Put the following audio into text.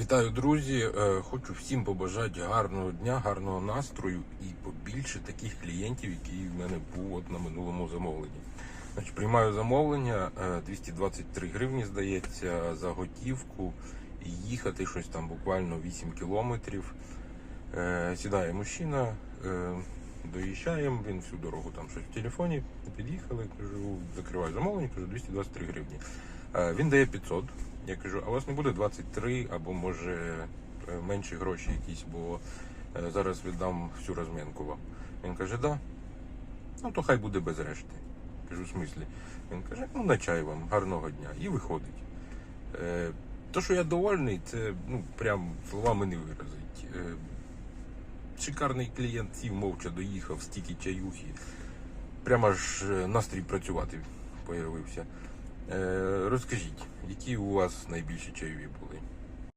Вітаю, друзі! Е, Хочу всім побажати гарного дня, гарного настрою і побільше таких клієнтів, які в мене був на минулому замовленні. Значить, приймаю замовлення е, 223 гривні, здається, за готівку. Їхати щось там буквально 8 кілометрів. Е, Сідає мужчина, е, доїжджаємо, він всю дорогу там щось в телефоні. Під'їхали, кажу, закриваю замовлення, кажу 223 гривні. Е, Він дає 500. Я кажу, а у вас не буде 23 або може е, менші гроші якісь, бо е, зараз віддам всю розмінку вам. Він каже, да. Ну то хай буде без решти. Кажу, в смислі. Він каже, ну на чай вам, гарного дня. І виходить. То, що я довольний, це ну прям словами не виразить. Шикарний клієнт сів мовча доїхав, стільки чаюхи. Прямо аж настрій працювати появився. Е, розкажіть, які у вас найбільші чайові були?